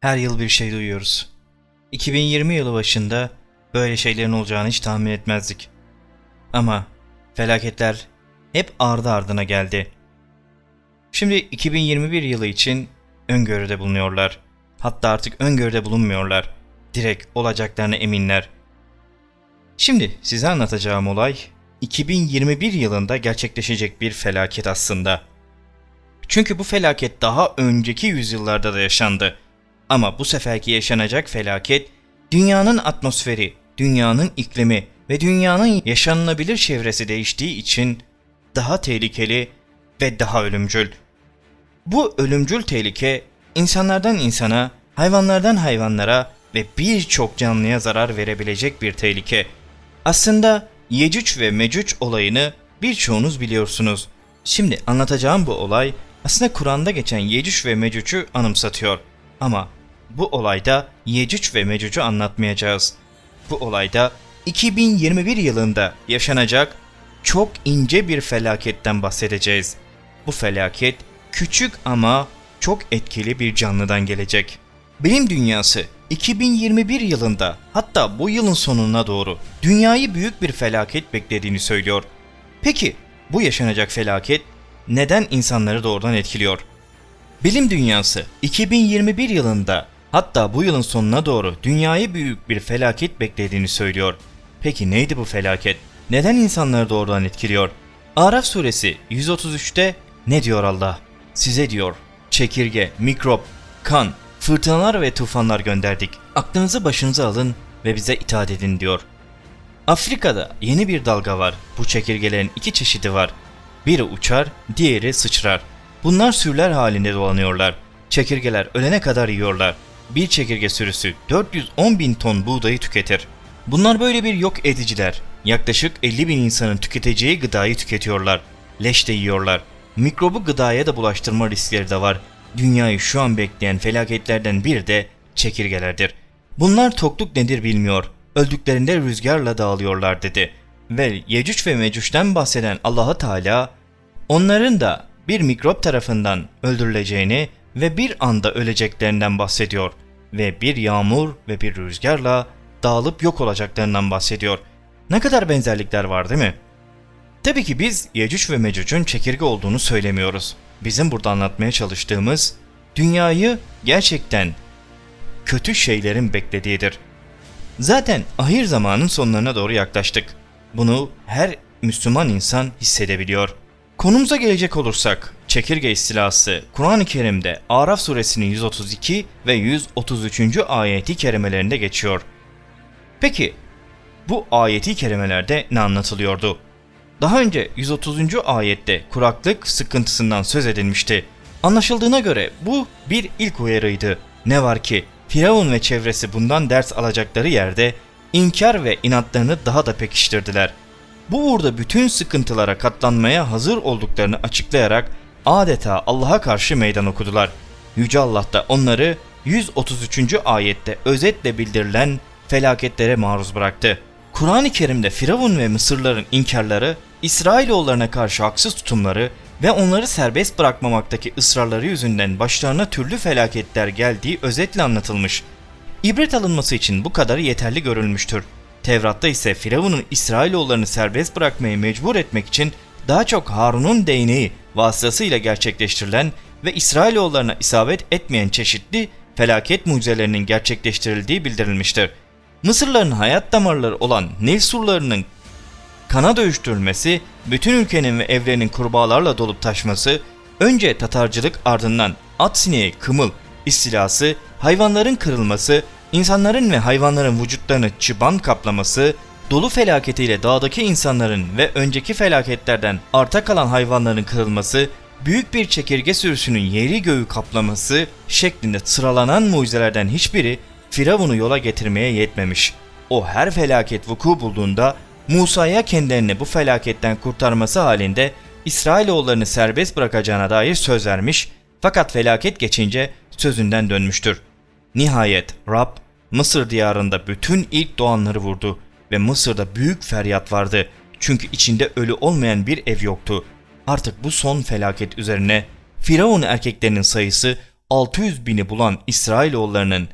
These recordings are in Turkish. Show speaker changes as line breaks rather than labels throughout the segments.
Her yıl bir şey duyuyoruz. 2020 yılı başında böyle şeylerin olacağını hiç tahmin etmezdik. Ama felaketler hep ardı ardına geldi. Şimdi 2021 yılı için öngörüde bulunuyorlar. Hatta artık öngörüde bulunmuyorlar. Direkt olacaklarına eminler. Şimdi size anlatacağım olay 2021 yılında gerçekleşecek bir felaket aslında. Çünkü bu felaket daha önceki yüzyıllarda da yaşandı. Ama bu seferki yaşanacak felaket dünyanın atmosferi, dünyanın iklimi ve dünyanın yaşanılabilir çevresi değiştiği için daha tehlikeli ve daha ölümcül. Bu ölümcül tehlike insanlardan insana, hayvanlardan hayvanlara ve birçok canlıya zarar verebilecek bir tehlike. Aslında Yecüc ve Mecüc olayını birçoğunuz biliyorsunuz. Şimdi anlatacağım bu olay aslında Kur'an'da geçen Yecüc ve Mecüc'ü anımsatıyor. Ama bu olayda Yecüc ve Mecüc'ü anlatmayacağız. Bu olayda 2021 yılında yaşanacak çok ince bir felaketten bahsedeceğiz. Bu felaket küçük ama çok etkili bir canlıdan gelecek. Bilim dünyası 2021 yılında hatta bu yılın sonuna doğru dünyayı büyük bir felaket beklediğini söylüyor. Peki bu yaşanacak felaket neden insanları doğrudan etkiliyor? Bilim dünyası 2021 yılında hatta bu yılın sonuna doğru dünyayı büyük bir felaket beklediğini söylüyor. Peki neydi bu felaket? Neden insanları doğrudan etkiliyor? Araf suresi 133'te ne diyor Allah? Size diyor çekirge, mikrop, kan, fırtınalar ve tufanlar gönderdik. Aklınızı başınıza alın ve bize itaat edin diyor. Afrika'da yeni bir dalga var. Bu çekirgelerin iki çeşidi var. Biri uçar, diğeri sıçrar. Bunlar sürüler halinde dolanıyorlar. Çekirgeler ölene kadar yiyorlar. Bir çekirge sürüsü 410 bin ton buğdayı tüketir. Bunlar böyle bir yok ediciler. Yaklaşık 50 bin insanın tüketeceği gıdayı tüketiyorlar. Leş de yiyorlar. Mikrobu gıdaya da bulaştırma riskleri de var. Dünyayı şu an bekleyen felaketlerden biri de çekirgelerdir. Bunlar tokluk nedir bilmiyor. Öldüklerinde rüzgarla dağılıyorlar dedi. Ve Yecüc ve Mecüc'ten bahseden Allahu Teala onların da bir mikrop tarafından öldürüleceğini ve bir anda öleceklerinden bahsediyor ve bir yağmur ve bir rüzgarla dağılıp yok olacaklarından bahsediyor. Ne kadar benzerlikler var değil mi? Tabii ki biz Yecüc ve Mecüc'ün çekirge olduğunu söylemiyoruz. Bizim burada anlatmaya çalıştığımız dünyayı gerçekten kötü şeylerin beklediğidir. Zaten ahir zamanın sonlarına doğru yaklaştık. Bunu her Müslüman insan hissedebiliyor. Konumuza gelecek olursak, çekirge istilası Kur'an-ı Kerim'de Araf suresinin 132 ve 133. ayeti kerimelerinde geçiyor. Peki, bu ayeti kerimelerde ne anlatılıyordu? Daha önce 130. ayette kuraklık sıkıntısından söz edilmişti. Anlaşıldığına göre bu bir ilk uyarıydı. Ne var ki Firavun ve çevresi bundan ders alacakları yerde inkar ve inatlarını daha da pekiştirdiler. Bu uğurda bütün sıkıntılara katlanmaya hazır olduklarını açıklayarak adeta Allah'a karşı meydan okudular. Yüce Allah da onları 133. ayette özetle bildirilen felaketlere maruz bıraktı. Kur'an-ı Kerim'de Firavun ve Mısırların inkarları, İsrailoğullarına karşı haksız tutumları ve onları serbest bırakmamaktaki ısrarları yüzünden başlarına türlü felaketler geldiği özetle anlatılmış. İbret alınması için bu kadarı yeterli görülmüştür. Tevrat'ta ise Firavun'un İsrailoğullarını serbest bırakmaya mecbur etmek için daha çok Harun'un değneği vasıtasıyla gerçekleştirilen ve İsrailoğullarına isabet etmeyen çeşitli felaket mucizelerinin gerçekleştirildiği bildirilmiştir. Mısırların hayat damarları olan Nil surlarının kana dönüştürülmesi, bütün ülkenin ve evlerinin kurbağalarla dolup taşması, önce Tatarcılık ardından at sineği, kımıl, istilası, hayvanların kırılması, insanların ve hayvanların vücutlarını çıban kaplaması, dolu felaketiyle dağdaki insanların ve önceki felaketlerden arta kalan hayvanların kırılması, büyük bir çekirge sürüsünün yeri göğü kaplaması şeklinde sıralanan mucizelerden hiçbiri Firavun'u yola getirmeye yetmemiş. O her felaket vuku bulduğunda Musa'ya kendilerini bu felaketten kurtarması halinde İsrailoğullarını serbest bırakacağına dair söz vermiş fakat felaket geçince sözünden dönmüştür. Nihayet Rab Mısır diyarında bütün ilk doğanları vurdu ve Mısır'da büyük feryat vardı çünkü içinde ölü olmayan bir ev yoktu. Artık bu son felaket üzerine Firavun erkeklerinin sayısı 600 bini bulan İsrailoğullarının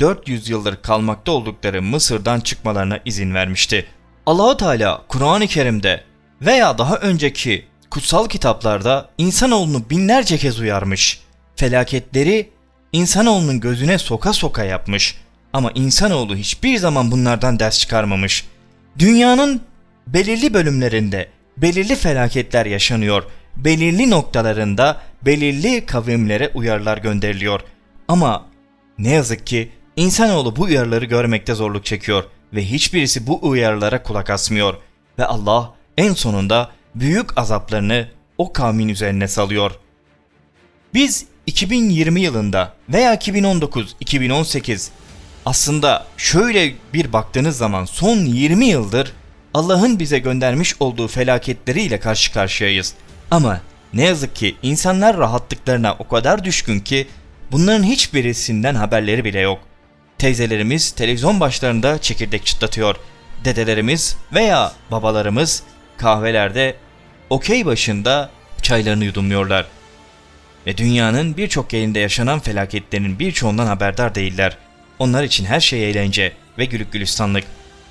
400 yıldır kalmakta oldukları Mısır'dan çıkmalarına izin vermişti. Allahu Teala Kur'an-ı Kerim'de veya daha önceki kutsal kitaplarda insanoğlunu binlerce kez uyarmış. Felaketleri insanoğlunun gözüne soka soka yapmış. Ama insanoğlu hiçbir zaman bunlardan ders çıkarmamış. Dünyanın belirli bölümlerinde belirli felaketler yaşanıyor. Belirli noktalarında belirli kavimlere uyarılar gönderiliyor. Ama ne yazık ki insanoğlu bu uyarıları görmekte zorluk çekiyor ve hiçbirisi bu uyarılara kulak asmıyor ve Allah en sonunda büyük azaplarını o kavmin üzerine salıyor. Biz 2020 yılında veya 2019, 2018 aslında şöyle bir baktığınız zaman son 20 yıldır Allah'ın bize göndermiş olduğu felaketleriyle karşı karşıyayız. Ama ne yazık ki insanlar rahatlıklarına o kadar düşkün ki bunların hiçbirisinden haberleri bile yok. Teyzelerimiz televizyon başlarında çekirdek çıtlatıyor. Dedelerimiz veya babalarımız kahvelerde okey başında çaylarını yudumluyorlar. Ve dünyanın birçok yerinde yaşanan felaketlerin birçoğundan haberdar değiller. Onlar için her şey eğlence ve gülük gülistanlık.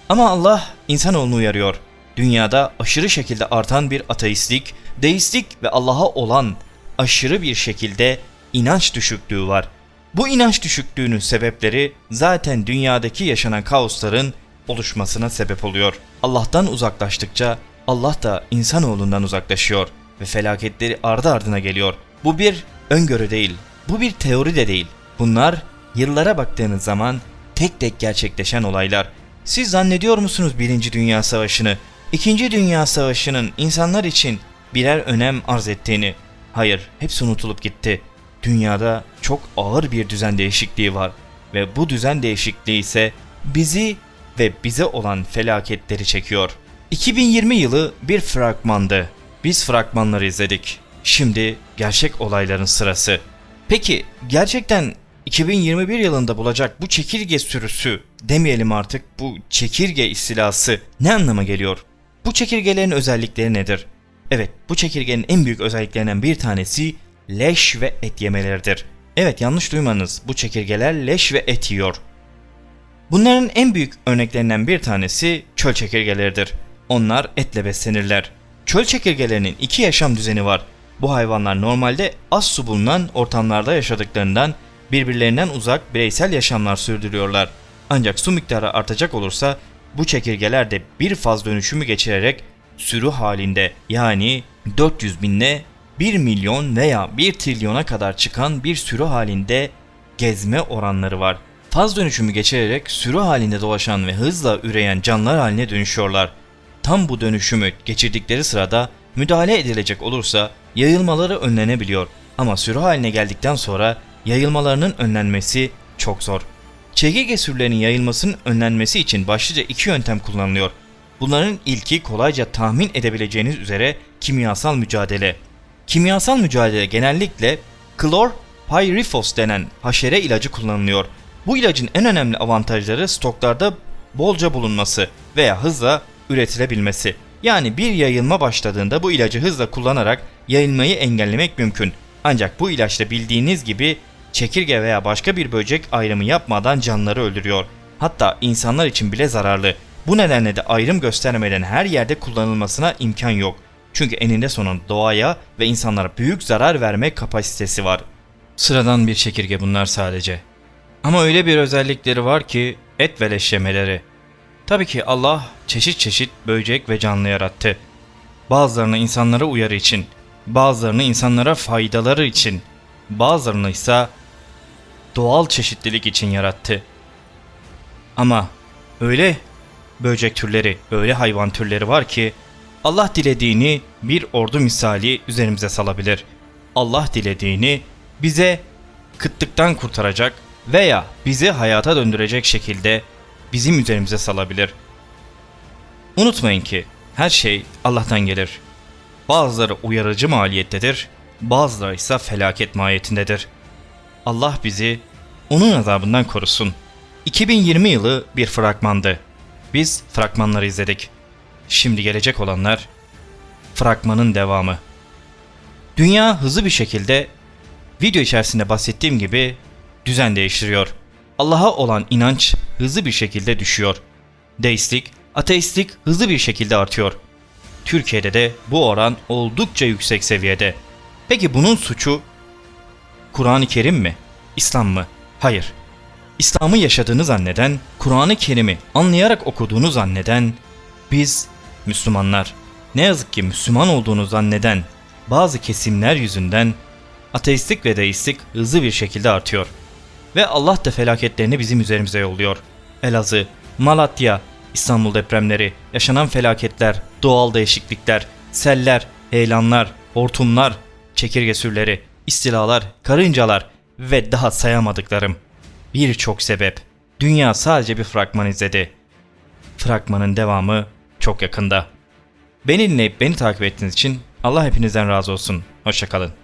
Ama Allah insanoğlunu uyarıyor. Dünyada aşırı şekilde artan bir ateistlik, deistlik ve Allah'a olan aşırı bir şekilde inanç düşüklüğü var. Bu inanç düşüklüğünün sebepleri zaten dünyadaki yaşanan kaosların oluşmasına sebep oluyor. Allah'tan uzaklaştıkça Allah da insanoğlundan uzaklaşıyor ve felaketleri ardı ardına geliyor. Bu bir öngörü değil, bu bir teori de değil. Bunlar yıllara baktığınız zaman tek tek gerçekleşen olaylar. Siz zannediyor musunuz Birinci Dünya Savaşı'nı, İkinci Dünya Savaşı'nın insanlar için birer önem arz ettiğini? Hayır, hepsi unutulup gitti. Dünyada çok ağır bir düzen değişikliği var ve bu düzen değişikliği ise bizi ve bize olan felaketleri çekiyor. 2020 yılı bir fragmandı. Biz fragmanları izledik. Şimdi gerçek olayların sırası. Peki gerçekten 2021 yılında bulacak bu çekirge sürüsü demeyelim artık bu çekirge istilası ne anlama geliyor? Bu çekirgelerin özellikleri nedir? Evet bu çekirgenin en büyük özelliklerinden bir tanesi leş ve et yemeleridir. Evet yanlış duymanız bu çekirgeler leş ve et yiyor. Bunların en büyük örneklerinden bir tanesi çöl çekirgeleridir. Onlar etle beslenirler. Çöl çekirgelerinin iki yaşam düzeni var. Bu hayvanlar normalde az su bulunan ortamlarda yaşadıklarından birbirlerinden uzak bireysel yaşamlar sürdürüyorlar. Ancak su miktarı artacak olursa bu çekirgeler de bir faz dönüşümü geçirerek sürü halinde yani 400 binle 1 milyon veya 1 trilyona kadar çıkan bir sürü halinde gezme oranları var. Faz dönüşümü geçirerek sürü halinde dolaşan ve hızla üreyen canlılar haline dönüşüyorlar. Tam bu dönüşümü geçirdikleri sırada müdahale edilecek olursa yayılmaları önlenebiliyor ama sürü haline geldikten sonra yayılmalarının önlenmesi çok zor. Çekirge sürülerinin yayılmasının önlenmesi için başlıca iki yöntem kullanılıyor. Bunların ilki kolayca tahmin edebileceğiniz üzere kimyasal mücadele. Kimyasal mücadele genellikle klor pyrifos denen haşere ilacı kullanılıyor. Bu ilacın en önemli avantajları stoklarda bolca bulunması veya hızla üretilebilmesi. Yani bir yayılma başladığında bu ilacı hızla kullanarak yayılmayı engellemek mümkün. Ancak bu ilaçla bildiğiniz gibi çekirge veya başka bir böcek ayrımı yapmadan canlıları öldürüyor. Hatta insanlar için bile zararlı. Bu nedenle de ayrım göstermeden her yerde kullanılmasına imkan yok. Çünkü eninde sonunda doğaya ve insanlara büyük zarar verme kapasitesi var. Sıradan bir çekirge bunlar sadece. Ama öyle bir özellikleri var ki et ve leş yemeleri. Tabii ki Allah çeşit çeşit böcek ve canlı yarattı. Bazılarını insanlara uyarı için, bazılarını insanlara faydaları için, bazılarını ise doğal çeşitlilik için yarattı. Ama öyle böcek türleri, öyle hayvan türleri var ki Allah dilediğini bir ordu misali üzerimize salabilir. Allah dilediğini bize kıtlıktan kurtaracak veya bizi hayata döndürecek şekilde bizim üzerimize salabilir. Unutmayın ki her şey Allah'tan gelir. Bazıları uyarıcı maliyettedir, bazıları ise felaket mahiyetindedir. Allah bizi onun azabından korusun. 2020 yılı bir fragmandı. Biz fragmanları izledik. Şimdi gelecek olanlar fragmanın devamı. Dünya hızlı bir şekilde Video içerisinde bahsettiğim gibi düzen değiştiriyor. Allah'a olan inanç hızlı bir şekilde düşüyor. Deistlik, ateistlik hızlı bir şekilde artıyor. Türkiye'de de bu oran oldukça yüksek seviyede. Peki bunun suçu Kur'an-ı Kerim mi? İslam mı? Hayır. İslam'ı yaşadığını zanneden, Kur'an-ı Kerim'i anlayarak okuduğunu zanneden biz Müslümanlar ne yazık ki Müslüman olduğunu zanneden bazı kesimler yüzünden ateistlik ve deistlik hızlı bir şekilde artıyor. Ve Allah da felaketlerini bizim üzerimize yolluyor. Elazığ, Malatya, İstanbul depremleri, yaşanan felaketler, doğal değişiklikler, seller, heyelanlar, hortumlar, çekirge sürüleri, istilalar, karıncalar ve daha sayamadıklarım. Birçok sebep. Dünya sadece bir fragman izledi. Fragmanın devamı çok yakında. Beni dinleyip beni takip ettiğiniz için Allah hepinizden razı olsun. Hoşçakalın.